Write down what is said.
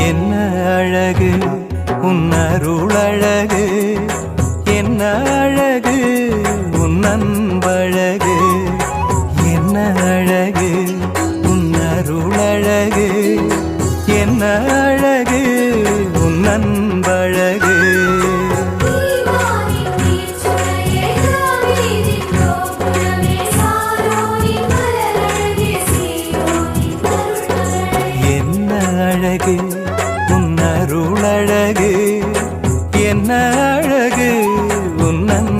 என்ன அழகு? உன் அருள் அழகு. என்ன அருளழகு என்ன அழகு உன்னன்